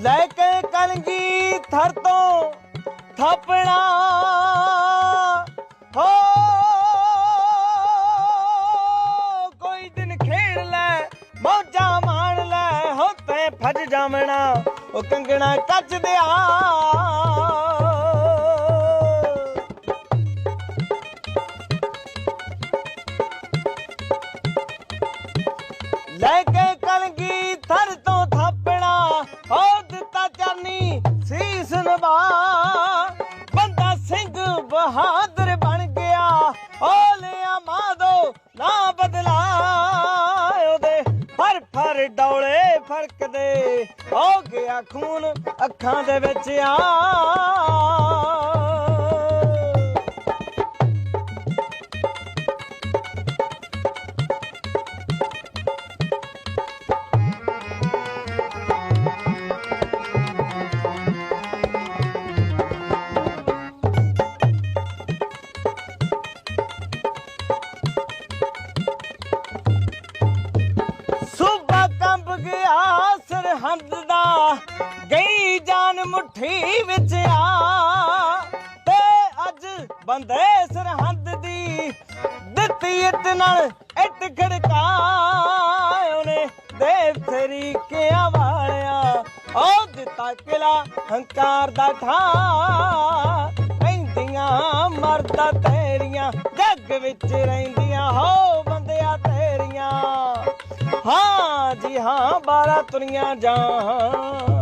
ਲੈ ਕੇ ਕਲਗੀ ਥਰ ਤੋਂ ਥਾਪਣਾ। ਹੋ, ਕੋਈ ਦਿਨ ਖੇਡ ਲੈ, ਮੌਜਾਂ ਮਾਣ ਲੈ ਹੋ ਤੈਂ ਫਜ ਜਾਵਣਾ, ਉਹ ਕੰਗਣਾ ਕੱਚ ਦਿਆ। ਲੈ ਕੇ ਕਲਗੀ ਥਰ ਤੋਂ ਬਹਾਦਰ ਬਣ ਗਿਆ। ਓ ਲਿਆ ਮਾਦੋ ਨਾ ਬਦਲਾ ਉਹਦੇ। ਫਰ ਫਰ ਡੌਲੇ ਫੜਕਦੇ। ਹੋ ਗਿਆ ਖੂਨ ਅੱਖਾਂ ਦੇ ਵਿੱਚ ਆ। ਗਿਆ ਸਰਹੰਦ ਦਾ ਗਈ ਜਾਨ ਮੁਠੀ ਵਿੱਚ ਆ। ਤੇ ਅੱਜ ਬੰਦੇ ਸਰਹੰਦ ਦੀ ਦਿੱਤੀ ਇੱਟ ਨਾਲ ਇੱਟ ਖੜਕਾ ਉਹਨੇ ਦੇਵ ਤਰੀਕਿਆਂ ਵਾਲਿਆ ਉਹ ਦਿੱਤਾ ਕਿਲਾ ਹੰਕਾਰ ਦਾ ਠਾ ਪੈਂਦੀਆਂ ਮਰਦਾ ਤੇਰੀਆਂ ਜੱਗ ਵਿੱਚ ਰਹਿੰਦੀਆਂ ਹੋ। ਤੇਰੀਆਂ ਹਾਂ ਜੀ ਹਾਂ ਬਾਰਾ ਤੁਰੀਆਂ ਜਾਂ